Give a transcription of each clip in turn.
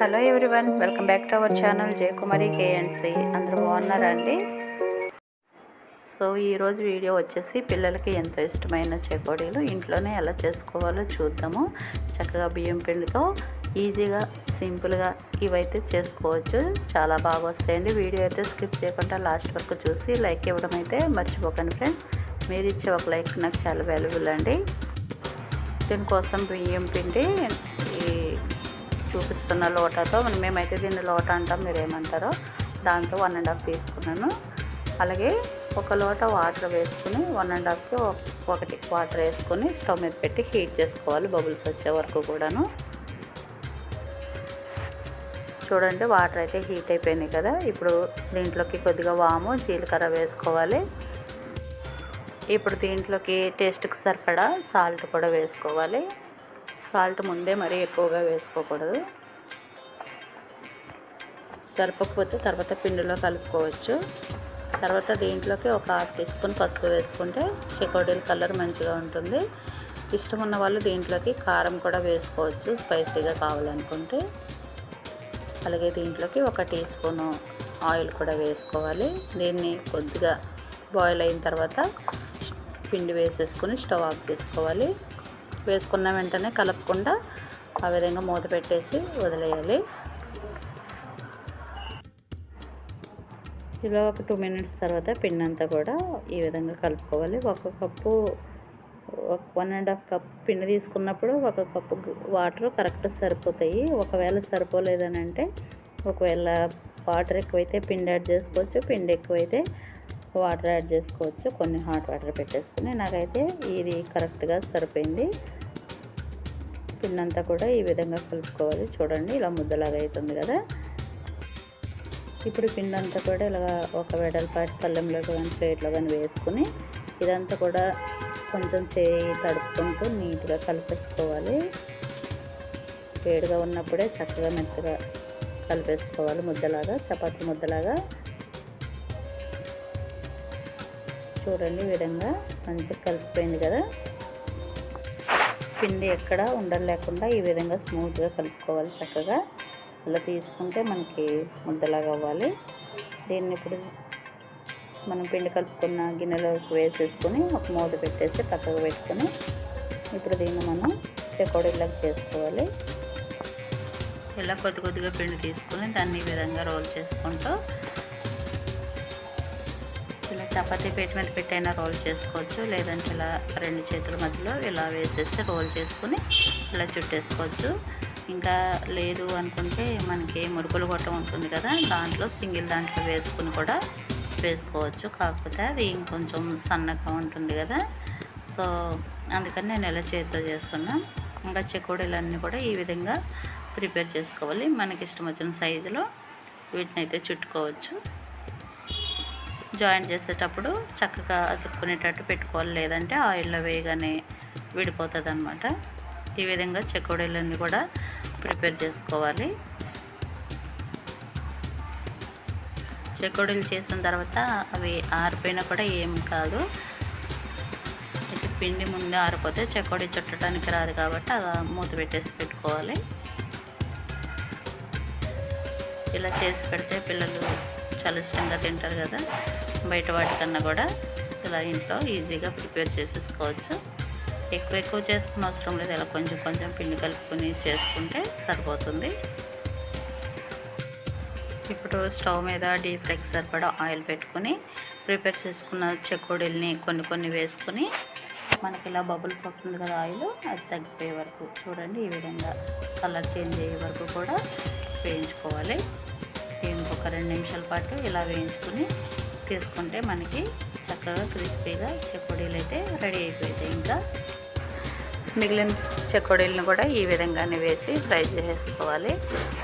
Hello everyone welcome back to our channel Jayakumari KNC అందరూ బాగున్నారా అండి? సో ఈరోజు వీడియో వచ్చేసి పిల్లలకి ఎంతో ఇష్టమైన చెకోడీలు ఇంట్లోనే ఎలా చేసుకోవాలో చూద్దాము. చక్కగా బియ్యం పిండితో ఈజీగా సింపుల్గా ఇవైతే చేసుకోవచ్చు. చాలా బాగా వస్తాయండి. వీడియో అయితే స్కిప్ చేయకుండా లాస్ట్ వరకు చూసి లైక్ ఇవ్వడం అయితే మర్చిపోకండి ఫ్రెండ్స్. మీరు ఇచ్చే ఒక లైక్ నాకు చాలా వాల్యుబుల్ అండి. దీనికోసం బియ్యం పిండి చూపిస్తున్న లోటాతో మేమైతే దీన్ని లోట అంటాం మీరు ఏమంటారో దాంతో వన్ అండ్ హాఫ్ తీసుకున్నాను. అలాగే ఒక లోట వాటర్ వేసుకుని వన్ అండ్ హాఫ్కి ఒకటి వాటర్ వేసుకొని స్టవ్ మీద పెట్టి హీట్ చేసుకోవాలి బబుల్స్ వచ్చే వరకు కూడాను. చూడండి వాటర్ అయితే హీట్ అయిపోయినాయి కదా. ఇప్పుడు దీంట్లోకి కొద్దిగా వాము జీలకర్ర వేసుకోవాలి. ఇప్పుడు దీంట్లోకి టేస్ట్కి సరిపడా సాల్ట్ కూడా వేసుకోవాలి. సాల్ట్ ముందే మరీ ఎక్కువగా వేసుకోకూడదు. సరిపోకపోతే తర్వాత పిండిలో కలుపుకోవచ్చు. తర్వాత దీంట్లోకి ఒక హాఫ్ టీ స్పూన్ పసుపు వేసుకుంటే చెకోడీల కలర్ మంచిగా ఉంటుంది. ఇష్టం ఉన్న వాళ్ళు దీంట్లోకి కారం కూడా వేసుకోవచ్చు స్పైసీగా కావాలనుకుంటే. అలాగే దీంట్లోకి ఒక టీ స్పూను ఆయిల్ కూడా వేసుకోవాలి. దీన్ని కొద్దిగా బాయిల్ అయిన తర్వాత పిండి వేసేసుకొని స్టవ్ ఆఫ్ చేసుకోవాలి. వేసుకున్న వెంటనే కలపకుండా ఆ విధంగా మూత పెట్టేసి వదిలేయాలి. ఇలా ఒక టూ మినిట్స్ తర్వాత పిండి అంతా కూడా ఈ విధంగా కలుపుకోవాలి. ఒక cup one and half cup పిండి తీసుకున్నప్పుడు ఒక కప్పు వాటర్ కరెక్ట్ సరిపోతాయి. ఒకవేళ సరిపోలేదని అంటే ఒకవేళ వాటర్ ఎక్కువైతే పిండి యాడ్ చేసుకోవచ్చు పిండి ఎక్కువైతే వాటర్ యాడ్ చేసుకోవచ్చు. కొన్ని హాట్ వాటర్ పెట్టేసుకుని నాకైతే ఇది కరెక్ట్గా సరిపోయింది. పిండి అంతా కూడా ఈ విధంగా కలుపుకోవాలి. చూడండి ఇలా ముద్దలాగా అవుతుంది కదా. ఇప్పుడు పిండి అంతా కూడా ఇలా ఒక వెడల్పాటి పళ్ళెంలో కానీ ప్లేట్లో కానీ వేసుకుని ఇదంతా కూడా కొంచెం చేయి తడుపుకుంటూ నీట్గా కలిపేసుకోవాలి. వేడిగా ఉన్నప్పుడే చక్కగా మెత్తగా కలిపేసుకోవాలి ముద్దలాగా చపాతి ముద్దలాగా. చూడండి ఈ విధంగా మంచిగా కలిసిపోయింది కదా. పిండి ఎక్కడ ఉండలు లేకుండా ఈ విధంగా స్మూత్గా కలుపుకోవాలి చక్కగా. అలా తీసుకుంటే మనకి ముద్దలాగా అవ్వాలి. దీన్ని ఇప్పుడు మనం పిండి కలుపుకున్న గిన్నెలోకి వేసేసుకొని ఒక మూత పెట్టేసి పక్కకు పెట్టుకొని ఇప్పుడు దీన్ని మనం చెకోడీలాగా చేసుకోవాలి. ఇలా కొద్ది కొద్దిగా పిండి తీసుకొని దాన్ని ఈ విధంగా రోల్ చేసుకుంటూ చపాతీ పీట మీద పెట్టైనా రోల్ చేసుకోవచ్చు. లేదంటే ఇలా రెండు చేతుల మధ్యలో ఇలా వేసేసి రోల్ చేసుకుని ఇలా చుట్టేసుకోవచ్చు. ఇంకా లేదు అనుకుంటే మనకి మురుకులు గొట్టం ఉంటుంది కదా దాంట్లో సింగిల్ దాంట్లో వేసుకుని కూడా వేసుకోవచ్చు. కాకపోతే అది ఇంకొంచెం సన్నగా ఉంటుంది కదా. సో అందుకని నేను ఇలా చేతితో చేస్తున్నా. ఇంకా చెకోడీలన్నీ కూడా ఈ విధంగా ప్రిపేర్ చేసుకోవాలి. మనకి ఇష్టం వచ్చిన సైజులో వీటిని అయితే చుట్టుకోవచ్చు. జాయిన్ చేసేటప్పుడు చక్కగా అతుక్కునేటట్టు పెట్టుకోవాలి. లేదంటే ఆయిల్లో వేయగానే విడిపోతుంది అనమాట ఈ విధంగా చెకోడీలన్నీ కూడా ప్రిపేర్ చేసుకోవాలి. చెకోడీలు చేసిన తర్వాత అవి ఆరిపోయినా కూడా ఏం కాదు. అయితే పిండి ముందే ఆరిపోతే చెకోడీ చుట్టడానికి రాదు కాబట్టి అలా మూత పెట్టేసి పెట్టుకోవాలి. ఇలా చేసి పెడితే పిల్లలు చాలా ఇష్టంగా తింటారు కదా. బయట వాటికన్నా కూడా ఇలా ఇంట్లో ఈజీగా ప్రిపేర్ చేసేసుకోవచ్చు. ఎక్కువ ఎక్కువ చేసుకున్న అవసరం లేదు. ఇలా కొంచెం కొంచెం పిండి కలుపుకొని చేసుకుంటే సరిపోతుంది. ఇప్పుడు స్టవ్ మీద డీప్ ఫ్రైకి సరిపడా ఆయిల్ పెట్టుకొని ప్రిపేర్ చేసుకున్న చెకోడీల్ని కొన్ని కొన్ని వేసుకొని మనకి ఇలా బబుల్స్ వస్తుంది కదా ఆయిల్ అది తగ్గిపోయే వరకు చూడండి ఈ విధంగా కలర్ చేంజ్ అయ్యే వరకు కూడా వేయించుకోవాలి. ఇంకొక రెండు నిమిషాల పాటు ఇలా వేయించుకుని తీసుకుంటే మనకి చక్కగా క్రిస్పీగా చెకోడీలు అయితే రెడీ అయిపోతాయి. ఇంకా మిగిలిన చెకోడీలను కూడా ఈ విధంగానే వేసి ఫ్రై చేసుకోవాలి.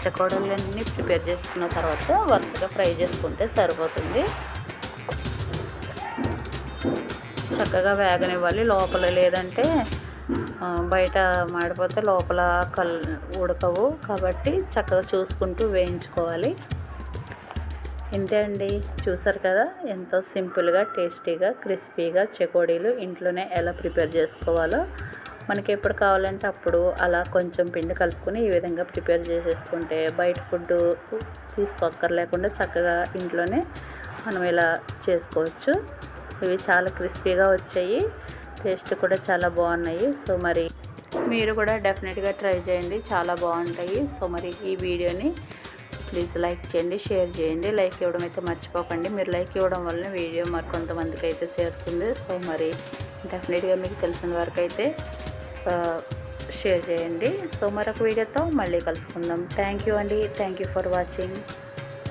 చెకోడీలన్నీ ప్రిపేర్ చేసుకున్న తర్వాత వరుసగా ఫ్రై చేసుకుంటే సరిపోతుంది. చక్కగా వేగనివ్వాలి. లోపల లేదంటే బయట మాడిపోతే లోపల కల్ ఉడకవు. కాబట్టి చక్కగా చూసుకుంటూ వేయించుకోవాలి. ఇంతే అండి? చూసారు కదా? ఎంతో సింపుల్గా టేస్టీగా క్రిస్పీగా చెకోడీలు ఇంట్లోనే ఎలా ప్రిపేర్ చేసుకోవాలో. మనకి ఎప్పుడు కావాలంటే అప్పుడు అలా కొంచెం పిండి కలుపుకొని ఈ విధంగా ప్రిపేర్ చేసేసుకుంటే బయట ఫుడ్ తీసుకోక్కర్లేకుండా చక్కగా ఇంట్లోనే మనం ఇలా చేసుకోవచ్చు. ఇవి చాలా క్రిస్పీగా వచ్చాయి. టేస్ట్ కూడా చాలా బాగున్నాయి. సో మరి మీరు కూడా డెఫినెట్గా ట్రై చేయండి. చాలా బాగుంటాయి. సో మరి ఈ వీడియోని ప్లీజ్ లైక్ చేయండి షేర్ చేయండి. లైక్ ఇవ్వడం అయితే మర్చిపోకండి. మీరు లైక్ ఇవ్వడం వల్ల వీడియో మరి కొంతమందికి అయితే చేరుతుంది. సో మరి డెఫినెట్గా మీకు తెలిసిన వరకు అయితే షేర్ చేయండి. సో మరొక వీడియోతో మళ్ళీ కలుసుకుందాం. థ్యాంక్ యూ అండి. Thank you for watching